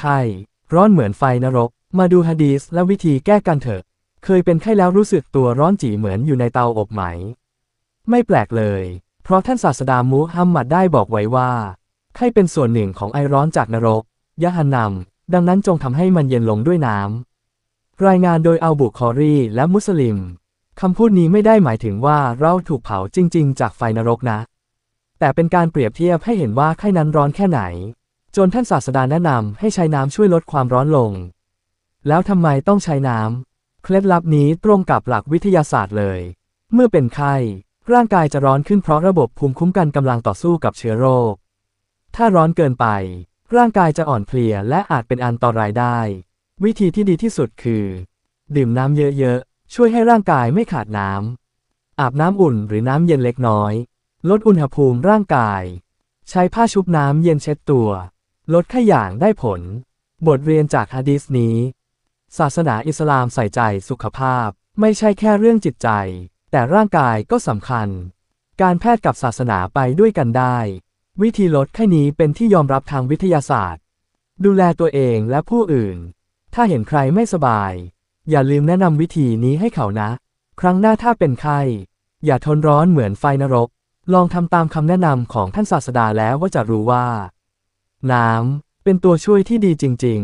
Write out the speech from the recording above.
ไข้ ร้อนเหมือนไฟนรก มาดูฮะดีสและวิธีแก้กันเถอะ เคยเป็นไข้แล้วรู้สึกตัวร้อนจีเหมือนอยู่ในเตาอบไหม ไม่แปลกเลย เพราะท่านศาสดามูฮัมหมัดได้บอกไว้ว่า ไข้เป็นส่วนหนึ่งของไอร้อนจากนรกยะฮันนำดังนั้นจงทำให้มันเย็นลงด้วยน้ำรายงานโดยอัลบุคอรีและมุสลิมคำพูดนี้ไม่ได้หมายถึงว่าเราถูกเผาจริง ๆ จากไฟนรกนะ แต่เป็นการเปรียบเทียบให้เห็นว่าไข้นั้นร้อนแค่ไหน จนท่านศาสดาแนะนำให้ใช้น้ำช่วยลดความร้อนลง แล้วทำไมต้องใช้น้ำ เคล็ดลับนี้ตรงกับหลักวิทยาศาสตร์เลย เมื่อเป็นไข้ ร่างกายจะร้อนขึ้นเพราะระบบภูมิคุ้มกันกำลังต่อสู้กับเชื้อโรค ถ้าร้อนเกินไป ร่างกายจะอ่อนเพลียและอาจเป็นอันตรายได้ วิธีที่ดีที่สุดคือ ดื่มน้ำเยอะๆ ช่วยให้ร่างกายไม่ขาดน้ำ อาบน้ำอุ่นหรือน้ำเย็นเล็กน้อย ลดอุณหภูมิร่างกาย ใช้ผ้าชุบน้ำเย็นเช็ดตัว ลดไข้อย่างได้ผล บทเรียนจากฮะดีษนี้ ศาสนาอิสลามใส่ใจสุขภาพ ไม่ใช่แค่เรื่องจิตใจ แต่ร่างกายก็สำคัญ การแพทย์กับศาสนาไปด้วยกันได้ วิธีลดไข้นี้เป็นที่ยอมรับทางวิทยาศาสตร์ ดูแลตัวเองและผู้อื่น ถ้าเห็นใครไม่สบาย อย่าลืมแนะนำวิธีนี้ให้เขานะ ครั้งหน้าถ้าเป็นไข้อย่าทนร้อนเหมือนไฟนรก ลองทำตามคำแนะนำของท่านศาสดาแล้วว่าจะรู้ว่า น้ำ เป็นตัวช่วยที่ดีจริง